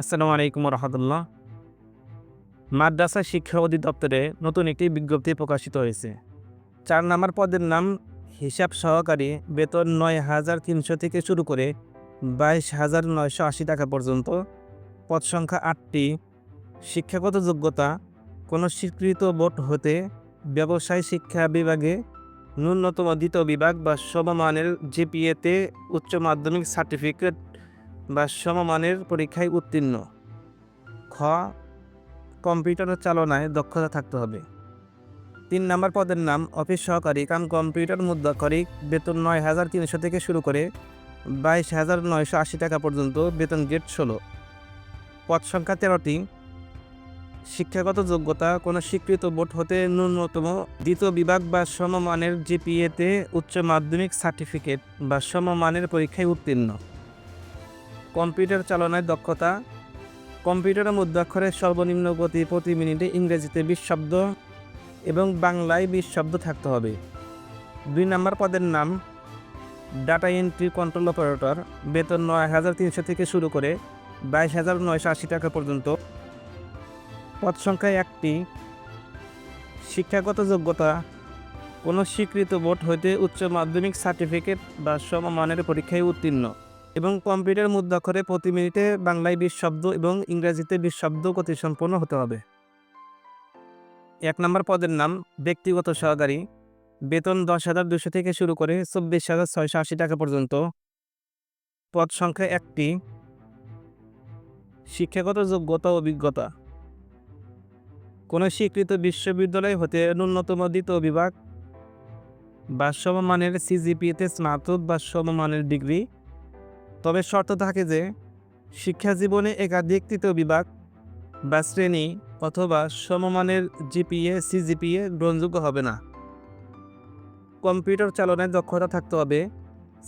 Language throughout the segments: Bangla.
আসসালামু আলাইকুম রহমতুল্লাহ মাদ্রাসা শিক্ষা অধিদপ্তরে নতুন একটি বিজ্ঞপ্তি প্রকাশিত হয়েছে। চার নম্বর পদের নাম হিসাব সহকারী বেতন নয় হাজার তিনশো থেকে শুরু করে বাইশ হাজার নয়শো আশি টাকা পর্যন্ত, পদ সংখ্যা আটটি। শিক্ষাগত যোগ্যতা, কোনো স্বীকৃত বোর্ড হতে ব্যবসায় শিক্ষা বিভাগে ন্যূনতম দ্বিতীয় বিভাগ বা সমমানের জিপিএতে উচ্চ মাধ্যমিক সার্টিফিকেট বা সমমানের পরীক্ষায় উত্তীর্ণ। খ, কম্পিউটার চালনায় দক্ষতা থাকতে হবে। তিন নম্বর পদের নাম, অফিস সহকারী কাম কম্পিউটার মুদ্রাক্ষরিক বেতন নয় হাজার তিনশো থেকে শুরু করে বাইশ হাজার নয়শো আশি টাকা পর্যন্ত বেতন গেট ষোলো। পদ সংখ্যা তেরোটি। শিক্ষাগত যোগ্যতা, কোনো স্বীকৃত বোর্ড হতে ন্যূনতম দ্বিতীয় বিভাগ বা সমমানের জিপিএতে উচ্চ মাধ্যমিক সার্টিফিকেট বা সমমানের পরীক্ষায় উত্তীর্ণ। কম্পিউটার চালনায় দক্ষতা। কম্পিউটারের মধ্যাক্ষরের সর্বনিম্ন গতি প্রতি মিনিটে ইংরেজিতে বিশ শব্দ এবং বাংলায় বিশ শব্দ থাকতে হবে। দুই নম্বর পদের নাম, ডাটা এন্ট্রি কন্ট্রোল অপারেটর, বেতন নয় হাজার তিনশো থেকে শুরু করে বাইশ হাজার নয়শো আশি টাকা পর্যন্ত। পদ সংখ্যা একটি, শিক্ষাগত যোগ্যতা, কোনো স্বীকৃত বোর্ড হইতে উচ্চ মাধ্যমিক সার্টিফিকেট বা সমমানের পরীক্ষায় উত্তীর্ণ। এবং কম্পিউটার মুদ্রাক্ষরে প্রতি মিনিটে বাংলায় বিশ শব্দ এবং ইংরেজিতে বিশ শব্দ গতিসম্পন্ন হতে হবে। এক নম্বর পদের নাম, ব্যক্তিগত সহকারী। বেতন দশ হাজার দুশো থেকে শুরু করে চব্বিশ হাজার ছয়শো আশি টাকা পর্যন্ত। পদ সংখ্যা একটি। শিক্ষাগত যোগ্যতা, অভিজ্ঞতা। কোনো স্বীকৃত বিশ্ববিদ্যালয় হতে ন্যূনতম দ্বিতীয় বিভাগ। বা সমমানের সিজিপিতে স্নাতক বা সমমানের ডিগ্রি। তবে শর্ত থাকে যে, শিক্ষা জীবনে একাধিক তৃতীয় বিভাগ বা শ্রেণি অথবা সমমানের জিপিএ, সিজিপিএ গ্রহণযোগ্য হবে না। কম্পিউটার চালনায় দক্ষতা থাকতে হবে।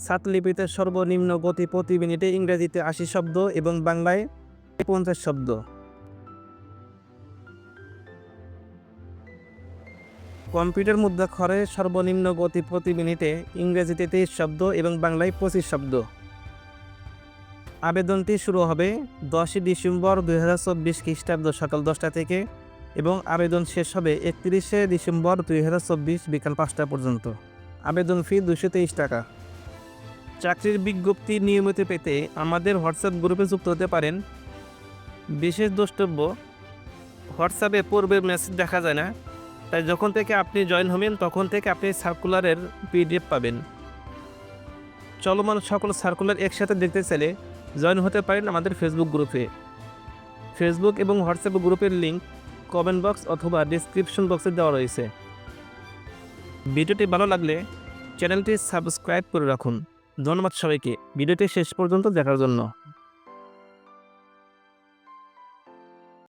সাতলিপিতে সর্বনিম্ন গতি প্রতি মিনিটে ইংরেজিতে আশি শব্দ এবং বাংলায় পঞ্চাশ শব্দ। কম্পিউটার মুদ্রাক্ষরে সর্বনিম্ন গতি প্রতি মিনিটে ইংরেজিতে তেইশ শব্দ এবং বাংলায় পঁচিশ শব্দ। আবেদনটি শুরু হবে দশই ডিসেম্বর দুই হাজার চব্বিশ খ্রিস্টাব্দ সকাল দশটা থেকে এবং আবেদন শেষ হবে একত্রিশে ডিসেম্বর দুই হাজার চব্বিশ বিকাল পাঁচটা পর্যন্ত। আবেদন ফি দুশো তেইশ টাকা। চাকরির বিজ্ঞপ্তি নিয়মিত পেতে আমাদের হোয়াটসঅ্যাপ গ্রুপে যুক্ত হতে পারেন। বিশেষ দ্রষ্টব্য, হোয়াটসঅ্যাপে পূর্বের মেসেজ দেখা যায় না, তাই যখন থেকে আপনি জয়েন হবেন তখন থেকে আপনি সার্কুলারের পিডিএফ পাবেন। চলমান সকল সার্কুলার একসাথে দেখতে চাইলে জয়েন হতে পারেন আমাদের ফেসবুক গ্রুপে ফেসবুক এবং হোয়াটসঅ্যাপ গ্রুপের লিঙ্ক কমেন্ট বক্স অথবা ডিসক্রিপশন বক্সে দেওয়া রয়েছে। ভিডিওটি ভালো লাগলে চ্যানেলটি সাবস্ক্রাইব করে রাখুন। ধন্যবাদ সবাইকে। ভিডিওটি শেষ পর্যন্ত দেখার জন্য।